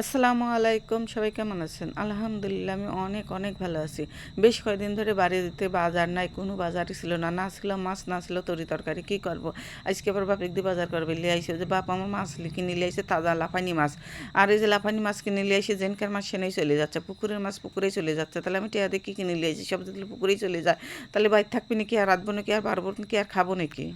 আসসালামু আলাইকুম, সবাই কেমন আছেন? আলহামদুলিল্লাহ, আমি অনেক অনেক ভালো আছি। বেশ কয়েকদিন ধরে বাড়িতে বাজার নাই, কোনো বাজারই ছিল না। না ছিল মাছ, না ছিল তরি তরকারি, কী করব? আজকে আবার বাপ একদিন বাজার করবে লিয়ে আইসে যে বাপ আমার মাছ কিনে লিয়ে আইসে তাজা লাফানি মাছ। আর এই যে লাফানি মাছ কিনে লিয়ে আইসে জেনকার মাছ সেনেই চলে যাচ্ছে, পুকুরের মাছ পুকুরেই চলে যাচ্ছে। তাহলে আমি টিয়া কী কিনে লিয়ে আইসি, সব যদি পুকুরেই চলে যায়, তাহলে বাইর থাকবি নাকি আর রাঁধবো নাকি আর পারব নাকি আর খাব নাকি?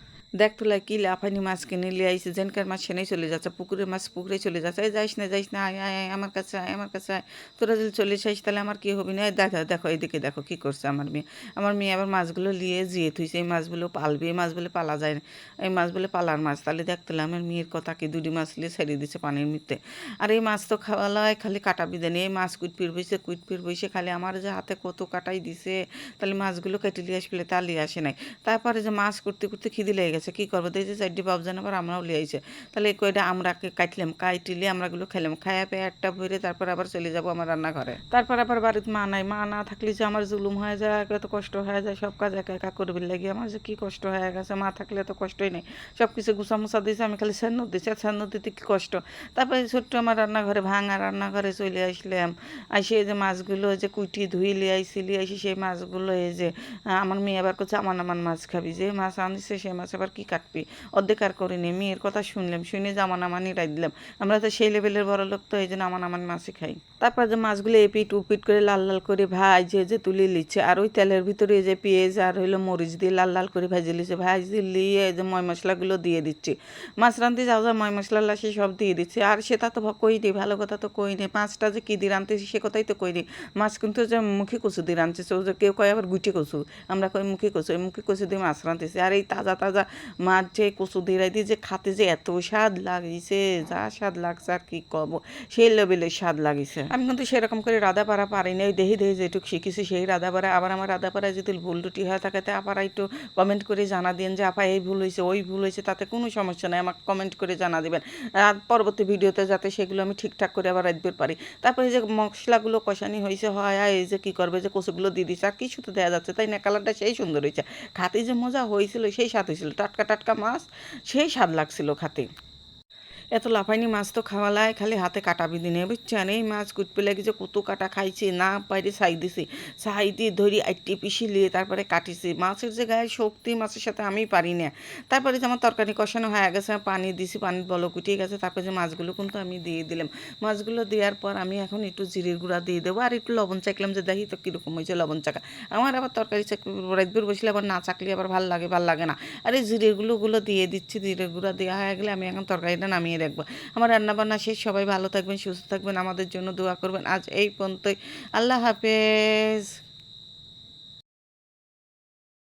দেখ তোলা কি লাফানি মাছ কিনে লিয়ে আইসে জেনকার মাছ সেনেই চলে যাচ্ছে পুকুরের মাছ পুকুরে চলে যাচ্ছে, এই যাইস না যাইস না, আয় আয় আমার কাছে আয়, আমার কাছে আয়। তোরা যদি চলে যাইস তাহলে আমার কি হবে না? দেখো দেখো এইদিকে দেখো কি করছে আমার মেয়ে। আমার মেয়ে আবার মাছগুলো নিয়ে জিয়ে থুইছে, এই মাছগুলো পালবে, এই মাছ বলে পালা যায় না, এই মাছ বলে পালার মাছ। তাহলে দেখতে আমার মেয়ের কথা কি দুটি মাছ নিয়ে ছেড়ে দিচ্ছে পানির মধ্যে। আর এই মাছ তো খাওয়ালায় খালি কাটা বিদে নেই, এই মাছ কুইট পির বইছে, কুইট পির বইছে, খালি আমার যে হাতে কত কাটাই দিছে, তাহলে মাছগুলো কেটে নিয়ে আসলে তা নিয়ে আসে নাই। তারপরে যে মাছ করতে করতে খিদি লেগে গেছে, কী করব? দেখছি চারটি বাবজান আবার আমরাও লিয়ে আইছে। তাহলে এই কয়টা আমরা কাটলাম কাইটিলে আমরাগুলো খেলাম। খায়া পেয়ে একটা ভরে তারপর আবার চলে যাব আমার রান্নাঘরে। তারপর আবার বাড়িতে মা নাই। মা না থাকলে যে আমার জুলুম হয়ে যায় এত কষ্ট হয়ে যায়, সব কাজ একা একা করবে লাগে। আমার যে কী কষ্ট হয়ে গেছে, মা থাকলে তো কষ্টই নেই। সব কিছু গুছা মুছা দিয়েছে, আমি খালি সেন্ন দিচ্ছি আর সেন্ন দিতে কী কষ্ট? তারপরে ছোট্ট আমার রান্নাঘরে ভাঙা রান্নাঘরে চলে আসলাম। আসে যে মাছগুলো যে কুইটি ধুই লিয়ে আইসি লিয়ে আইসি সেই মাছগুলো, এই যে আমার মেয়ে আবার করছে আমার আমার মাছ খাবি। যে মাছ আনিছে, সেই মাছ আবার কি কাটবি? অর্ধেক আর করিনি মেয়ের কথা শুনলাম, শুনে জামান আমানি রাই দিলাম। আমরা তো সেই লেভেলের বড় লোক তো, এই জন্য আমান আমান মাছই খাই। তারপর যে মাছগুলো এপিট উপিট করে লাল লাল করে ভাজে যে তুলে লিচ্ছে আর ওই তেলের ভিতরে যে পেঁয়াজ আর হইল মরিচ দিয়ে লাল লাল করে ভাজে লিচ্ছে ভাজি লিয়ে যে ময় মশলাগুলো দিয়ে দিচ্ছি। মাছ রাঁধতে যাও যা ময় মশলা লাসে সব দিয়ে দিচ্ছে। আর সেটা তো কই নি, ভালো কথা তো কই নি মাছটা যে কী দিয়ে রাঁধতেছি সে কথাই তো কই নি। মাছ কিন্তু যে মুখে কচু দিয়ে যে কেউ কয় আবার গুটি কচু। আমরা কই মুখে কচু মুখে কচু দিয়ে মাছ রাঁধতেছি। আর এই তাজা তাজা মাছ যে কচু দিয়ে দিয়ে যে খাতে যে এত স্বাদ লাগিছে, যা স্বাদ লাগছে আর কি কব? সেই লেভেলের স্বাদ লাগিছে। আমি কিন্তু সেরকম করে রাধা পাড়া পারি না ওই দেহি দেহি যেটুকু শিখেছি সেই রাধা পাড়া আবার আমার রাধা পাড়ায় যদি ভুল টুটি হয়ে থাকে, তা আবার একটু কমেন্ট করে জানা দিন যে, আপা, এই ভুল হয়েছে ওই ভুল হয়েছে তাতে কোনো সমস্যা নেই, আমাকে কমেন্ট করে জানা দিবেন। আর পরবর্তী ভিডিওতে যাতে সেগুলো আমি ঠিকঠাক করে আবার রাখতে পারি। তারপরে যে মশলাগুলো কষানি হয়েছে হয় এই যে কী করবে, যে কচুগুলো দিয়ে দিচ্ছে আর কিছু তো দেওয়া যাচ্ছে, তাই না? কালারটা সেই সুন্দর হয়েছে খাতে যে মজা হয়েছিল সেই স্বাদ হয়েছিল টাটকা টাটকা মাছ সেই স্বাদ লাগছিল খাতে। এত লাফাইনি, মাছ তো খাওয়ালায়, খালি হাতে কাটা বিধি নেই, বুঝছেন? এই মাছ কুটপে যে কত কাটা খাইছি, না পাইরে ছাই দিছি। ছাই দিয়ে ধরি আইটি পিসি লিয়ে তারপরে কাটিছি। মাছের যে গায়ে শক্তি, মাছের সাথে আমি পারি না। তারপরে যে আমার তরকারি কষানো হয়ে গেছে পানি দিছি, পানি বলো কুটিয়ে গেছে, তারপরে যে মাছগুলো কিন্তু আমি দিয়ে দিলাম। মাছগুলো দেওয়ার পর আমি এখন একটু জিরের গুঁড়া দিয়ে দেবো, আর একটু লবণ চাইলাম যে দেখি তো কীরকম হয়েছে লবণ চাকা। আমার আবার তরকারি চাকরি রাতবির বসলে আবার না চাকলি আবার ভালো লাগে ভালো লাগে না। আর এই জিরের দিয়ে দিচ্ছি, জিরের গুঁড়া দেওয়া হয়ে গেলে আমি এখন তরকারিটা নামিয়ে রাখব আমার রান্নাবান্না শেষ, সবাই ভালো থাকবেন, সুস্থ থাকবেন, আমাদের জন্য দোয়া করবেন। আজ এই পর্যন্তই। আল্লাহ হাফেজ।